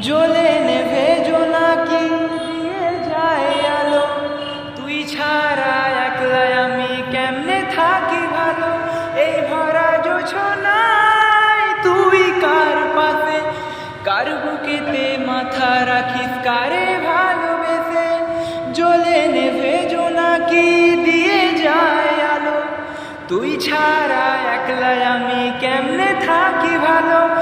জ্বলে নেভে জোনাকি দিয়ে যায় আলো। তুই ছাড়া একলা আমি কেমনে থাকি ভালো? এই ভরা জোছনায় তুই কার পাশে? কার বুকেতে মাথা রাখিস, কারে ভালোবেসে? জ্বলে নেভে জোনাকি দিয়ে যায় আলো। তুই ছাড়া একলা আমি কেমনে থাকি ভালো?